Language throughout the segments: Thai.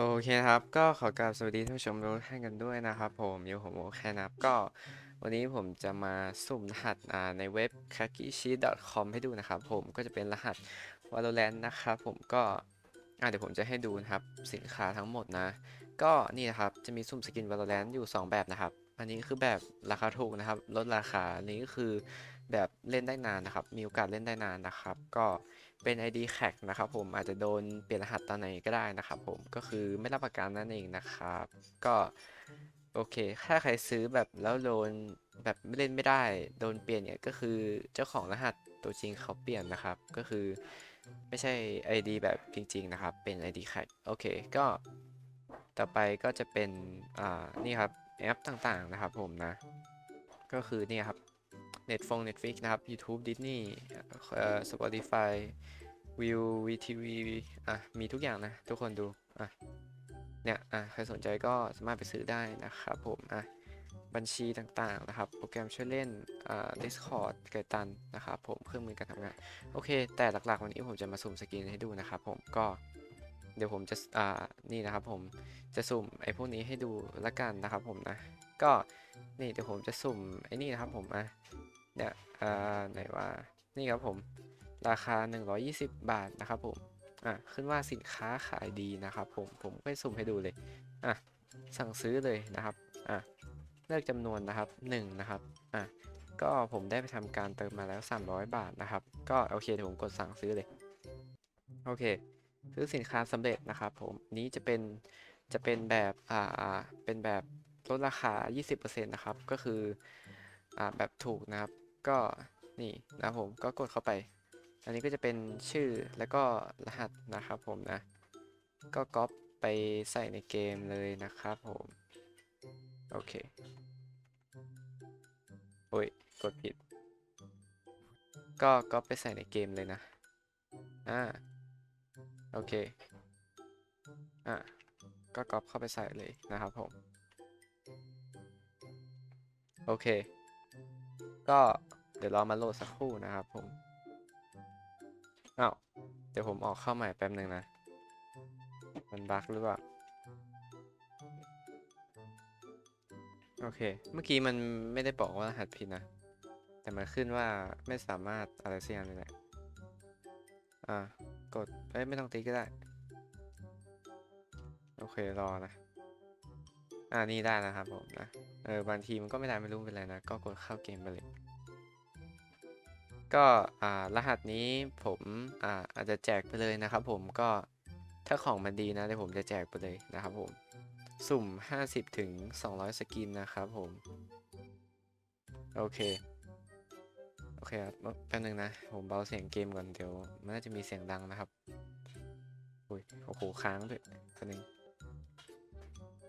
โอเคครับ ก็ขอกราบสวัสดีท่านผู้ชมทุกท่านกันด้วยนะครับ ผมยูผมโอแค่นับก็วันนี้ผมจะมาสุ่มรหัสในเว็บ k a k i s h i c o m ให้ดูนะครับ ผมก็จะเป็นรหัส Valorant นะครับผมก็อ่าเดี๋ยวผมจะให้ดูนะครับสินค้าทั้งหมดนะ ก็นี่นะครับจะมีสุ่มสกิน Valorant อยู่ 2 แบบนะครับ อันนี้คือแบบราคาถูกนะครับ ลดราคาอันนี้ก็คือแบบเล่นได้นานนะครับ มีโอกาสเล่นได้นานนะครับ ก็ เป็น ID แ a กนะครับผมอาจจะโดนเปลี่ยนรหัสตอนไหนก็ได้นะครับผมก็คือไม่รับประกันนั่นเองนะครับ ก็โอเค ถ้าใครซื้อแบบแล้วโดนแบบเล่นไม่ได้โดนเปลี่ยนเนี่ยก็คือเจ้าของรหัสตัวจริงเขาเปลี่ยนนะครับ ก็คือไม่ใช่ ID แบบจริง ๆ นะครับ เป็น ID แ a กโอเคก็ต่อไปก็จะเป็นอ่านี่ครับแอปต่างๆนะครับผมนะ ก็คือนี่ครับ Netflix Netflix นะครับ YouTube Disney เอ่อ Spotify View VTV อะ มีทุกอย่างนะ ทุกคนดู อะ เนี่ย อะ ใครสนใจก็สามารถไปซื้อได้นะครับผม อะ บัญชีต่างๆนะครับ โปรแกรมช่วยเล่น อ่า Discord ไกตันนะครับผม เครื่องมือการทำงาน โอเค แต่หลักๆ วันนี้ผมจะมาสุ่มสกินให้ดูนะครับผม ก็เดี๋ยวผมจะ อ่า นี่นะครับผม จะสุ่มไอ้พวกนี้ให้ดูละกันนะครับผมนะ ก็ นี่เดี๋ยวผมจะสุ่มไอ้นี่นะครับผม อะ เนี่ยอ่าไหนว่านี่ครับผมราคา 120 บาทนะครับผมอะขึ้นว่าสินค้าขายดีนะครับผมผมก็สุ่มให้ดูเลยอะสั่งซื้อเลยนะครับอะเลือกจำนวนนะครับ1นะครับอะก็ผมได้ไปทำการเติมมาแล้ว 300 บาทนะครับ ก็โอเคเดี๋ยวผมกดสั่งซื้อเลยโอเค ซื้อสินค้าสำเร็จนะครับผมนี้จะเป็นจะเป็นแบบอ่าเป็นแบบลดราคา 20%นะครับ ก็คืออ่าแบบถูกนะครับ ก็นี่นะผมก็กดเข้าไป อันนี้ก็จะเป็นชื่อแล้วก็รหัสนะครับผมนะ ก็ก๊อปไปใส่ในเกมเลยนะครับผม โอเคโอ้ยกดผิด ก็ก๊อปไปใส่ในเกมเลยนะ อ่า โอเค อะก็ก๊อปเข้าไปใส่เลยนะครับผม โอเค ก็ เดี๋ยวรอมาโหลดสักครู่นะครับผมอ้าวเดี๋ยวผมออกเข้าใหม่แป๊บหนึ่งนะ มันบั๊กหรือเปล่า โอเค เมื่อกี้มันไม่ได้บอกว่ารหัสผิดนะ แต่มันขึ้นว่าไม่สามารถอะไรสักอย่างเลยแหละอ่ากดเอ้ยไม่ต้องตีก็ได้ โอเครอนะ อ่านี่ได้นะครับผมนะ เออบางทีมันก็ไม่ได้ไม่รู้เป็นไรนะ ก็กดเข้าเกมไปเลย ก็รหัสนี้ผมอาอาจจะแจกไปเลยนะครับ ผมก็ถ้าของมันดีนะเดี๋ยวผมจะแจกไปเลยนะครับผม สุ่ม 50 ถึง 200 สกินนะครับผม โอเค โอเคครับแป๊บนึงนะ ผมเบาเสียงเกมก่อนเดี๋ยวมันน่าจะมีเสียงดังนะครับอุ้ยโอ้โหค้างด้วยแป๊บนึง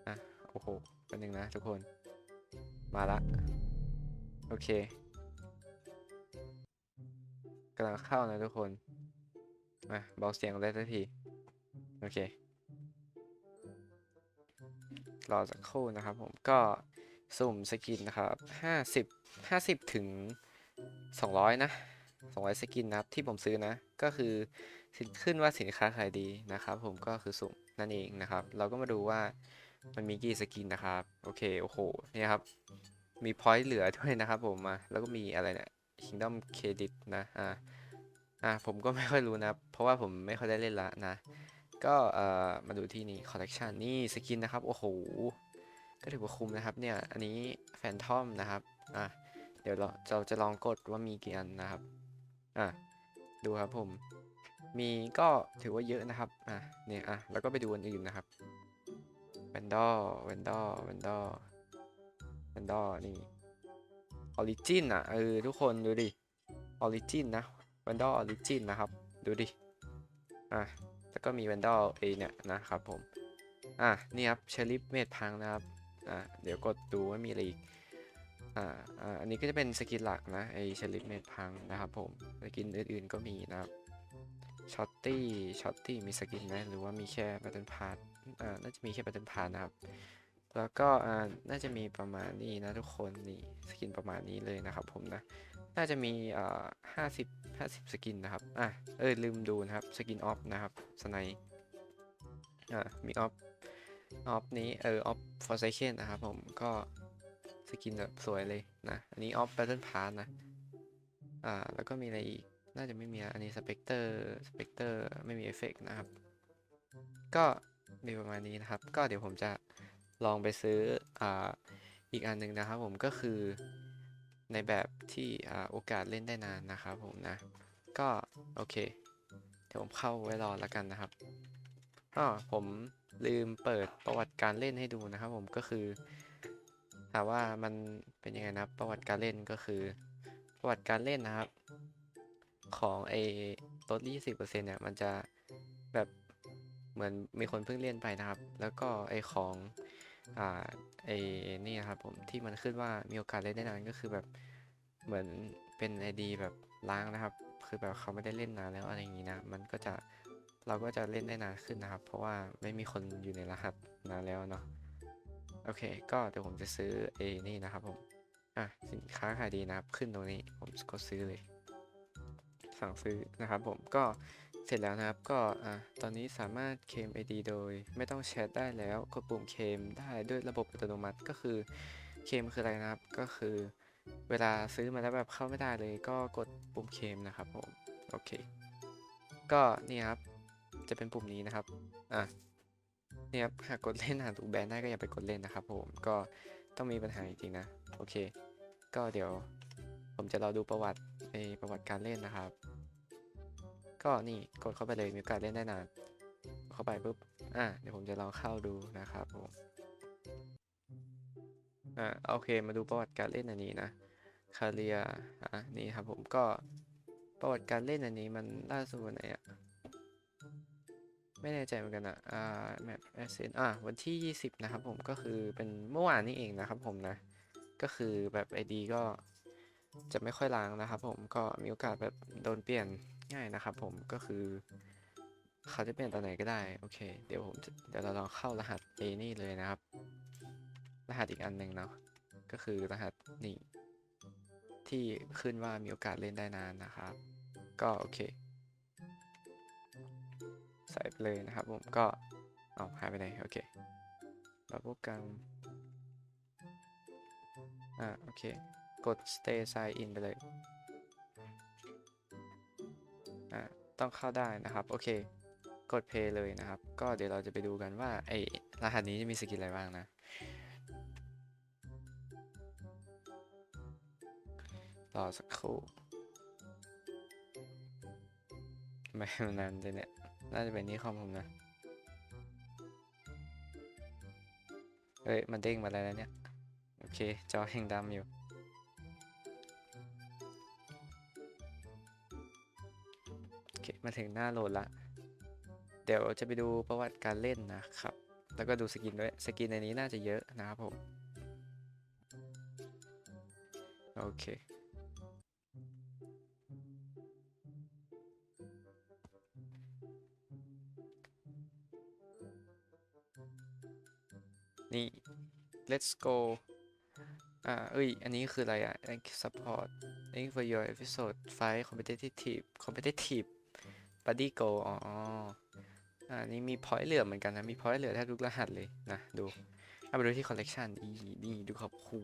อะโอ้โหแป๊บนึงนะทุกคน มาละ โอเค กำลังเข้านะทุกคน มาเบาเสียงได้ทันที โอเค รอสักครู่นะครับผมก็สุ่มสกินนะครับ 50 50 ถึง 200 นะ 200 สกินนะครับ ที่ผมซื้อนะ ก็คือสินขึ้นว่าสินค้าขายดีนะครับ ผมก็คือสุ่มนั่นเองนะครับ เราก็มาดูว่ามันมีกี่สกินนะครับ โอเค โอ้โห เนี่ยครับ มีพอยต์เหลือด้วยนะครับผมมา แล้วก็มีอะไรเนี่ย Kingdom Credit นะ อ่า อ่า ผมก็ไม่ค่อยรู้นะ เพราะว่าผมไม่ค่อยได้เล่นละนะ ก็ เอ่อ มาดูที่นี่ collection นี่สกินนะครับ โอ้โห ก็ถือว่าคุ้มนะครับ เนี่ย อันนี้แฟนทอมนะครับ อะเดี๋ยวเราเราจะลองกดว่ามีกี่อันนะครับ อะดูครับผม มีก็ถือว่าเยอะนะครับ อะเนี่ย อะแล้วก็ไปดูอันอื่นนะครับแวนดอร์แวนดอร์แวนดอร์แวนดอร์นี่ ออริจินอะเออทุกคนดูดิออริจินนะแวนดอร์ออริจินนะครับ ดูดิ อะแล้วก็มีแวนดอลเอเนี่ยนะครับผม อะนี่ครับเชลิฟเมดพังนะครับ อะเดี๋ยวกดดูว่ามีอะไรอีก อ่าอ่าอันนี้ก็จะเป็นสกินหลักนะไอเชลิฟเมดพังนะครับผมสกินอื่นๆก็มีนะครับช็อตตี้ช็อตตี้มีสกินไหมหรือว่ามีแค่บัตเทิลพาร์อ่าน่าจะมีแค่บัตเทิลพาร์นะครับ แล้วก็น่าจะมีประมาณนี้นะทุกคนนี่สกินประมาณนี้เลยนะครับผมนะน่าจะมีอ่าห้าสิบห้าสิบสกินนะครับอะเออลืมดูนะครับสกินออฟนะครับสไนอ่ามีออฟออฟนี้เออออฟฟอร์ไซเคนนะครับผมก็สกินแบบสวยเลยนะอันนี้ออฟแบทเทิลพาร์นะอ่าแล้วก็มีอะไรอีกน่าจะไม่มีอะอันนี้สเปกเตอร์สเปกเตอร์ไม่มีเอฟเฟกต์นะครับ ก็มีประมาณนี้นะครับ ก็เดี๋ยวผมจะ ลองไปซื้ออ่าอีกอันหนึ่งนะครับผมก็คือในแบบที่อ่าโอกาสเล่นได้นานนะครับผมนะ ก็โอเค เดี๋ยวผมเข้าไว้รอแล้วกันนะครับอ๋อผมลืมเปิดประวัติการเล่นให้ดูนะครับผมก็คือถามว่ามันเป็นยังไงนะประวัติการเล่นก็คือ ประวัติการเล่นนะครับ ของไอ้ลดยี่สิบเปอร์เซ็นต์เนี่ยมันจะแบบเหมือนมีคนเพิ่งเล่นไปนะครับ แล้วก็ไอ้ของ อ่าไอ้นี่นะครับผมที่มันขึ้นว่ามีโอกาสเล่นได้นานก็คือแบบเหมือนเป็นไอดีแบบล้างนะครับ คือแบบเขาไม่ได้เล่นนานแล้วอะไรอย่างนี้นะ มันก็จะเราก็จะเล่นได้นานขึ้นนะครับ เพราะว่าไม่มีคนอยู่ในรหัสนานแล้วเนาะโอเค ก็เดี๋ยวผมจะซื้อเอนี่นะครับผมอะสินค้าขายดีนะครับ ขึ้นตรงนี้ผมกดซื้อเลย สั่งซื้อนะครับผมก็ เสร็จแล้วนะครับก็อะตอนนี้สามารถเคม ID โดย ไม่ต้องแชทได้แล้วกดปุ่มเคมได้ด้วยระบบอัตโนมัติก็คือเคมคืออะไรนะครับก็คือ เวลาซื้อมาแล้วแบบเข้าไม่ได้เลยก็กดปุ่มเคมนะครับผมโอเค ก็นี่ครับจะเป็นปุ่มนี้นะครับอะนี่ครับหากกดเล่นหาถูกแบนได้ก็อย่าไปกดเล่นนะครับผมก็ต้องมีปัญหาจริงๆนะโอเค ก็เดี๋ยวผมจะรอดูประวัติในประวัติการเล่นนะครับ ก็นี่กดเข้าไปเลยมีโอกาสเล่นได้นานเข้าไปปุ๊บอะเดี๋ยวผมจะลองเข้าดูนะครับผมอะโอเคมาดูประวัติการเล่นอันนี้นะคาเรียอะนี่ครับผมก็ประวัติการเล่นอันนี้มันล่าสุดวันไหนอะไม่แน่ใจเหมือนกันอะอ่าแมปแอสเซนอะวันที่ 20 นะครับผมก็คือเป็นเมื่อวานนี้เองนะครับผมนะ ก็คือแบบ ID ก็จะไม่ค่อยล้างนะครับผมก็มีโอกาสแบบโดนเปลี่ยน ง่ายนะครับผมก็คือ เขาจะเปลี่ยนตอนไหนก็ได้ โอเค เดี๋ยวผมเดี๋ยวเราลองเข้ารหัส A นี่เลยนะครับ รหัสอีกอันหนึ่งเนาะก็คือรหัสนี่ที่ขึ้นว่ามีโอกาสเล่นได้นานนะครับ ก็โอเค ใส่ไปเลยนะครับผมก็เอาหายไปไหนโอเคบับเบิลกัมอ่าโอเค กด stay sign in ไปเลย อ่าต้องเข้าได้นะครับ โอเค กด play เลยนะครับ ก็เดี๋ยวเราจะไปดูกันว่าไอรหัสนี้จะมีสกินอะไรบ้างนะ รอสักครู่ทำไมมันนานจังเนี่ย น่าจะเป็นนี่คอมผมนะ เฮ้ย มันเด้งมาแล้วเนี่ย โอเค จอแห่งดำอยู่ มาถึงหน้าโหลดละ เดี๋ยวจะไปดูประวัติการเล่นนะครับ แล้วก็ดูสกินด้วย สกินในนี้น่าจะเยอะนะครับผม โอเค นี่ let's go อ่า เอ้ย อันนี้คืออะไรอะ thank you support thank you for your episode 5 competitive competitive buddy go อ๋ออ่านี่มี point เหลือเหมือนกันนะ มี point เหลือแทบทุกรหัสเลยนะ ดูเอาไปดูที่ collection อีนี่ดูครับคู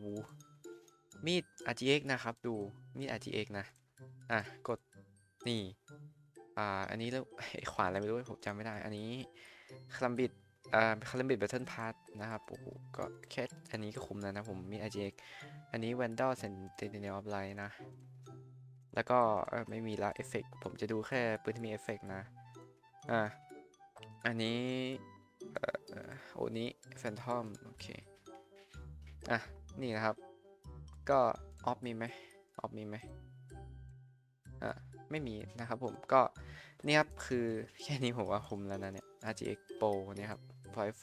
มีด RGX นะครับ ดูมีด RGX นะ อะ กดนี่ อ่า อันนี้แล้วขวานอะไรไม่รู้ผมจำไม่ได้ อันนี้คลัมบิดอ่าคาร์บิดแบทเทิลพาร์ทนะครับโอ้โหก็แค่อันนี้ก็คุ้มแล้วนะผมมี RGX อันนี้ Vandal Sentinel of Light นะ แล้วก็ไม่มีละเอฟเฟกผมจะดูแค่ปืนที่มีเอฟเฟกนะ อ่าอันนี้อ่อโอ้นี้ Phantom โอเค อะ นี่นะครับ ก็ออฟมีไหมออฟมีไหมอะ ไม่มีนะครับผมก็นี่ครับคือแค่นี้ผมว่าคุ้มแล้วนะเนี่ย RGX Pro เนี่ยครับ Point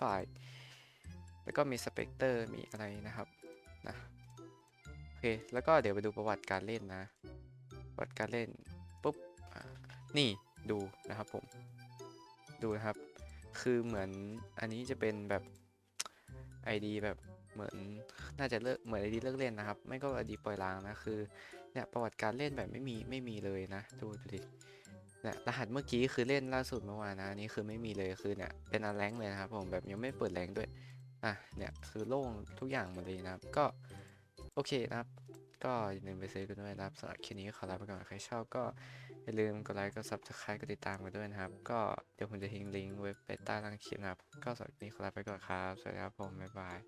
5แล้วก็มี Spectre มีอะไรนะครับนะโอเค แล้วก็เดี๋ยวไปดูประวัติการเล่นนะ ประวัติการเล่นปุ๊บนี่ดูนะครับผม ดูนะครับ คือเหมือนอันนี้จะเป็นแบบ ID แบบเหมือนน่าจะเลิกเหมือน ID เลิกเล่นนะครับ ไม่ก็ ID ปล่อยล้างนะคือเนี่ยประวัติการเล่นแบบไม่มีไม่มีเลยนะ ดูดูดิเนี่ยรหัสเมื่อกี้คือเล่นล่าสุดเมื่อวานนะนนี้คือไม่มีเลยคือเนี่ยเป็นอันแรงเลยนะครับผมแบบยังไม่เปิดแรงด้วยอะเนี่ยคือโล่งทุกอย่างหมดเลยนะครับก็โอเคนะครับ ก็อย่าลืมไปซื้อกันด้วยนะครับสำหรับคลิปนี้ขอลาไปก่อนใครชอบก็อย่าลืมกดไลค์กดซับสไครต์กดติดตามกันด้วยนะครับ ก็เดี๋ยวผมจะทิ้งลิงก์ไว้ไปใต้ล่างคลิปนะครับ ก็สำหรับคลิปนี้ขอลาไปก่อนครับสวัสดีครับผมบ๊ายบาย